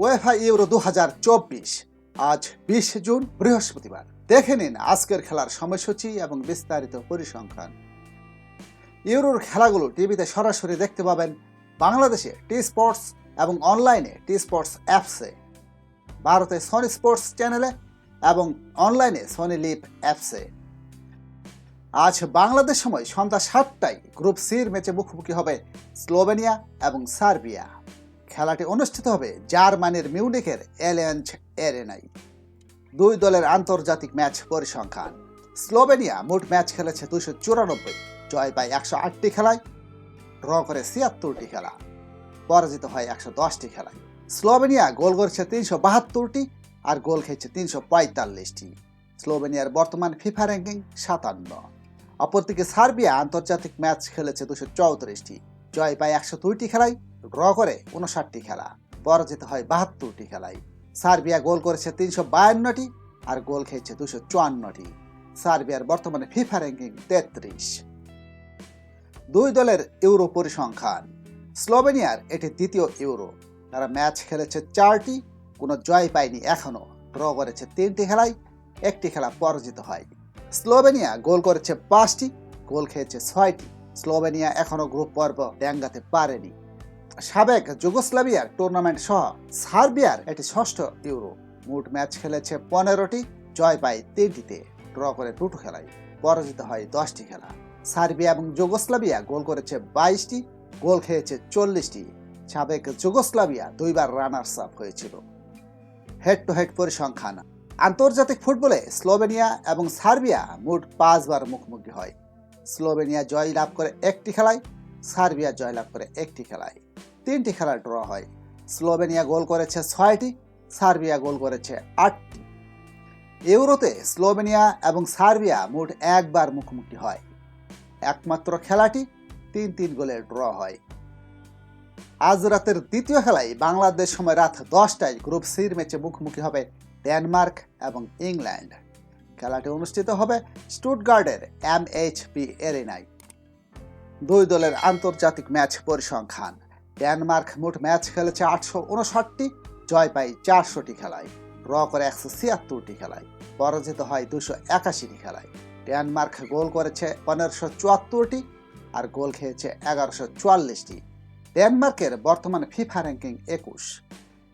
UEFA euro দু হাজার চব্বিশ। আজ বিশ জুন, বৃহস্পতিবার। দেখে নিন আজকের খেলার সময়সূচি এবং বিস্তারিত পরিসংখ্যান। ইউরোর খেলাগুলো টিভিতে সরাসরি দেখতে পাবেন বাংলাদেশে টি স্পোর্টস এবং অনলাইনে টি স্পোর্টস অ্যাপসে। ভারতে সনি স্পোর্টস চ্যানেলে এবং অনলাইনে সনি লিপ অ্যাপসে। আজ বাংলাদেশ সময় সন্ধ্যা সাতটায় গ্রুপ সির ম্যাচে মুখোমুখি হবে স্লোভেনিয়া এবং সার্বিয়া। খেলাটি অনুষ্ঠিত হবে জার্মানির মিউনিকের এলিয়াঞ্চ এরেনাই। দুই দলের আন্তর্জাতিক ম্যাচ পরিসংখ্যান। স্লোভেনিয়া মোট ম্যাচ খেলেছে দুশো চুরানব্বই, জয় পায় একশো আটটি খেলায়, ড্র করে ছিয়াত্তরটি খেলা, পরাজিত হয় একশো দশটি খেলায়। স্লোভেনিয়া গোল করেছে তিনশো বাহাত্তরটি আর গোল খেয়েছে তিনশো পঁয়তাল্লিশটি। স্লোভেনিয়ার বর্তমান ফিফা র্যাঙ্কিং সাতান্ন। অপরদিকে সার্বিয়া আন্তর্জাতিক ম্যাচ খেলেছে দুশো চৌত্রিশটি, জয় পায় একশো দুইটি খেলায় ড্র করে উনষাটটি খেলা। পরাজিত হয় বাহাত্তরটি খেলায়। সার্বিয়া গোল করেছে তিনশো বায়ান্নটি আর গোল খেয়েছে দুশো চুয়ান্নটি। সার্বিয়ার বর্তমানে ফিফা র্যাঙ্কিং তেত্রিশ। দুই দলের ইউরো পরিসংখ্যান। স্লোভেনিয়ার এটি দ্বিতীয় ইউরো। তারা ম্যাচ খেলেছে চারটি, কোনো জয় পায়নি এখনও ড্র করেছে তিনটি খেলায়, একটি খেলা পরাজিত হয়। স্লোভেনিয়া গোল করেছে পাঁচটি, গোল খেয়েছে ছয়টি। স্লোভেনিয়া এখনও গ্রুপ পর্ব ড্যাঙ্গাতে পারেনি। সাবেক যুগোস্লাভিয়ার টুর্নামেন্ট সহ সার্বিয়ার এটি ষষ্ঠ ইউরো। মোট ম্যাচ খেলেছে পনেরোটি, জয় পায় তিনটিতে। ড্র করে দুটো খেলায় পরাজিত হয় দশটি খেলা। সার্বিয়া এবং যুগোস্লাভিয়া গোল করেছে বাইশটি, গোল খেয়েছে চল্লিশটি। সাবেক যুগোস্লাভিয়া দুইবার রানার্স আপ হয়েছিল। হেড টু হেড পরিসংখ্যান। আন্তর্জাতিক ফুটবলে স্লোভেনিয়া এবং সার্বিয়া মোট পাঁচবার মুখোমুখি হয়। স্লোভেনিয়া জয় লাভ করে একটি খেলায়, সার্বিয়া জয় লাভ করে একটি খেলায়। তিনটি খেলা ড্র হয়। স্লোভেনিয়া গোল করেছে ছয়টি, সার্বিয়া গোল করেছে আটটি। ইউরোতে স্লোভেনিয়া এবং সার্বিয়া মোট একবার মুখোমুখি হয়। একমাত্র খেলাটি তিন তিন গোলে ড্র হয়। আজ রাতের দ্বিতীয় খেলায় বাংলাদেশ সময় রাত দশটায় গ্রুপ সির ম্যাচে মুখোমুখি হবে ডেনমার্ক এবং ইংল্যান্ড। খেলাটি অনুষ্ঠিত হবে স্টুটগার্ডের এম এইচ পি এরিনায়। দুই দলের আন্তর্জাতিক ম্যাচ পরিসংখ্যান। ডেনমার্ক মোট ম্যাচ খেলেছে আটশো উনষাটটি, জয় পায় চারশোটি খেলায়। ড্র করে একশো ছিয়াত্তরটি খেলায়, পরাজিত হয় দুশো একাশিটি খেলায়। ডেনমার্ক গোল করেছে পনেরোশো চুয়াত্তরটি আর গোল খেয়েছে এগারোশো চুয়াল্লিশটি। ডেনমার্কের বর্তমান ফিফা র্যাঙ্কিং একুশ।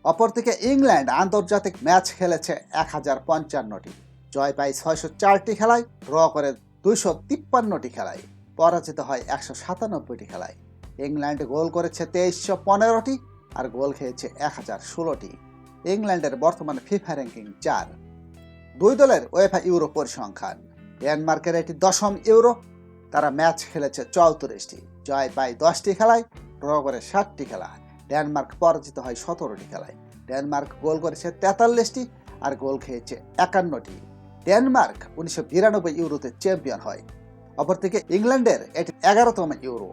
অপরদিকে ইংল্যান্ড আন্তর্জাতিক ম্যাচ খেলেছে এক হাজার পঞ্চান্নটি, জয় পায় ছয়শো চারটি খেলায়, ড্র করে দুইশো তিপ্পান্নটি খেলায়, পরাজিত হয় একশো সাতানব্বইটি খেলায়। ইংল্যান্ড গোল করেছে তেইশশো পনেরোটি আর গোল খেয়েছে এক হাজার ষোলোটি ইংল্যান্ডের বর্তমান ফিফা র্যাঙ্কিং চার। দুই দলের ওয়েফা ইউরো পরিসংখ্যান। ডেনমার্কের এটি দশম ইউরো তারা ম্যাচ খেলেছে চৌত্রিশটি। জয় পায় দশটি খেলায়, ড্র করে ষাটটি খেলা। ডেনমার্ক পরাজিত হয় সতেরোটি খেলায়। ডেনমার্ক গোল করেছে তেতাল্লিশটি আর গোল খেয়েছে একান্নটি। ডেনমার্ক উনিশশো বিরানব্বই ইউরোতে চ্যাম্পিয়ন হয়। অপরদিকে ইংল্যান্ডের এটি এগারোতম ইউরো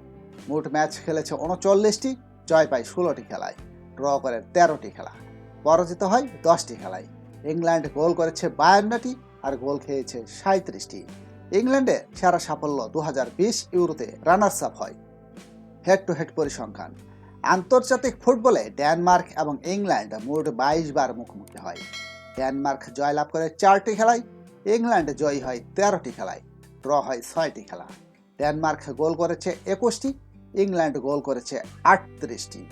মোট ম্যাচ খেলেছে উনচল্লিশটি, জয় পায় ষোলোটি খেলায়। ড্র করে তেরোটি খেলা। পরাজিত হয় দশটি খেলায়। ইংল্যান্ড গোল করেছে বায়ান্নটি আর গোল খেয়েছে সাঁত্রিশটি ইংল্যান্ডে সেরা সাফল্য দু হাজার বিশ ইউরোতে রানার্স আপ হয়। হেড টু হেড পরিসংখ্যান। আন্তর্জাতিক ফুটবলে ডেনমার্ক এবং ইংল্যান্ড মোট বাইশ বার মুখোমুখি হয়। ডেনমার্ক জয়লাভ করে চারটি খেলায়, ইংল্যান্ড জয়ী হয় তেরোটি খেলায়, ড্র হয় ছয়টি খেলা। ডেনমার্ক গোল করেছে একুশটি ইংল্যান্ড গোল করেছে আটত্রিশটি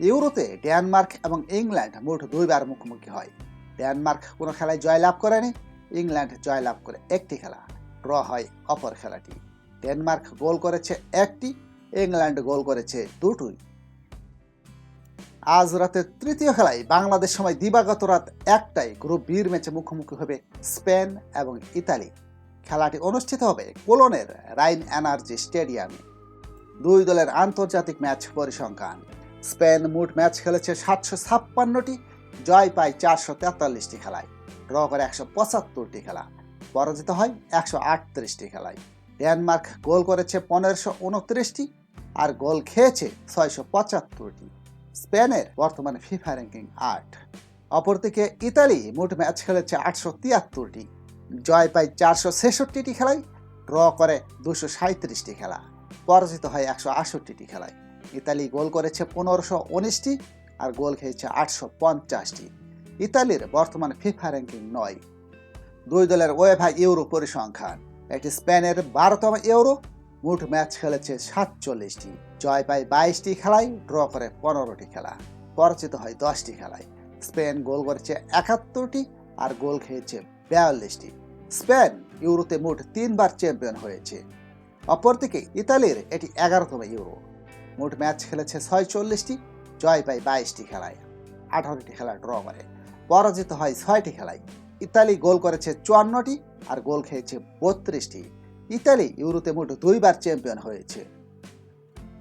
ইউরোতে ডেনমার্ক এবং ইংল্যান্ড মোট দুইবার মুখোমুখি হয়। ডেনমার্ক কোনো খেলায় জয়লাভ করেনি, ইংল্যান্ড জয়লাভ করে একটি খেলা, ড্র হয় অপর খেলাটি। ডেনমার্ক গোল করেছে একটি, ইংল্যান্ড গোল করেছে দুটোই। আজ রাতের তৃতীয় খেলায় বাংলাদেশ সময় দিবাগত রাত একটাই গ্রুপ বির ম্যাচে মুখোমুখি হবে স্পেন এবং ইতালি। খেলাটি অনুষ্ঠিত হবে কোলনের রাইন এনার্জি স্টেডিয়ামে। দুই দলের আন্তর্জাতিক ম্যাচ পরিসংখ্যান। স্পেন মোট ম্যাচ খেলেছে সাতশো ছাপ্পান্নটি, জয় পায় চারশো তেতাল্লিশটি খেলায়। ড্র করে একশো পঁচাত্তরটি খেলা, পরাজিত হয় একশো আটত্রিশটি খেলায়। ডেনমার্ক গোল করেছে পনেরোশো উনত্রিশটি আর গোল খেয়েছে ছয়শো পঁচাত্তরটি। স্পেনের বর্তমানে ফিফা র্যাঙ্কিং আট। অপরদিকে ইতালি মোট ম্যাচ খেলেছে আটশো তিয়াত্তরটি, জয় পায় চারশো ছেষট্টিটি খেলায়, ড্র করে দুশো সাঁত্রিশটি খেলা। পরাজিত হয় একশো আটষট্টিটি খেলায়। ইতালি গোল করেছে পনেরোশো উনিশটি আর গোল খেয়েছে আটশো পঞ্চাশটি। ইতালির বর্তমান ফিফা র্যাঙ্কিং নয়। দুই দলের ওয়েফা ইউরো পরিসংখ্যান। এটি স্পেনের বারোতম ইউরো। মোট ম্যাচ খেলেছে সাতচল্লিশটি। জয় পায় বাইশটি খেলায়, ড্র করে পনেরোটি খেলা। পরাজিত হয় দশটি খেলায়। স্পেন গোল করেছে একাত্তরটি আর গোল খেয়েছে বিয়াল্লিশটি। স্পেন ইউরোতে মোট তিনবার চ্যাম্পিয়ন হয়েছে। অপরদিকে ইতালির এটি এগারোতম ইউরো। মোট ম্যাচ খেলেছে ছয় চল্লিশটি জয় পায় বাইশটি খেলায়। আঠারোটি খেলা ড্র করে। পরাজিত হয় ছয়টি খেলায়। ইতালি গোল করেছে চুয়ান্নটি আর গোল খেয়েছে বত্রিশটি। ইতালি ইউরোতে মোট দুইবার চ্যাম্পিয়ন হয়েছে।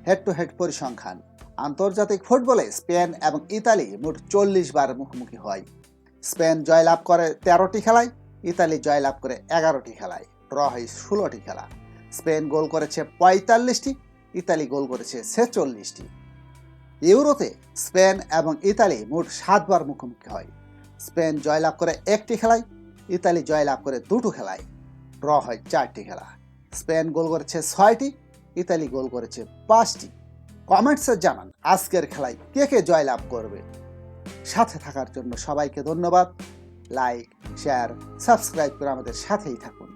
হেড টু হেড পরিসংখ্যান। আন্তর্জাতিক ফুটবলে স্পেন এবং ইতালি মোট চল্লিশ বার মুখোমুখি হয়। স্পেন জয়লাভ করে তেরোটি খেলায়, ইতালি জয়লাভ করে এগারোটি খেলায়। ড্র হয় ষোলোটি খেলা। স্পেন গোল করেছে পঁয়তাল্লিশটি, ইতালি গোল করেছে ছেচল্লিশটি। ইউরোতে স্পেন এবং ইতালি মোট সাতবার মুখোমুখি হয়। স্পেন জয়লাভ করে একটি খেলায়, ইতালি জয়লাভ করে দুটো খেলায়। ড্র হয় চারটি খেলা। স্পেন গোল করেছে ছয়টি, ইতালি গোল করেছে পাঁচটি। কমেন্টসে জানান আজকের খেলায় কে কে জয়লাভ করবে। সাথে থাকার জন্য সবাইকে ধন্যবাদ। লাইক, শেয়ার, সাবস্ক্রাইব করে আমাদের সাথেই থাকুন।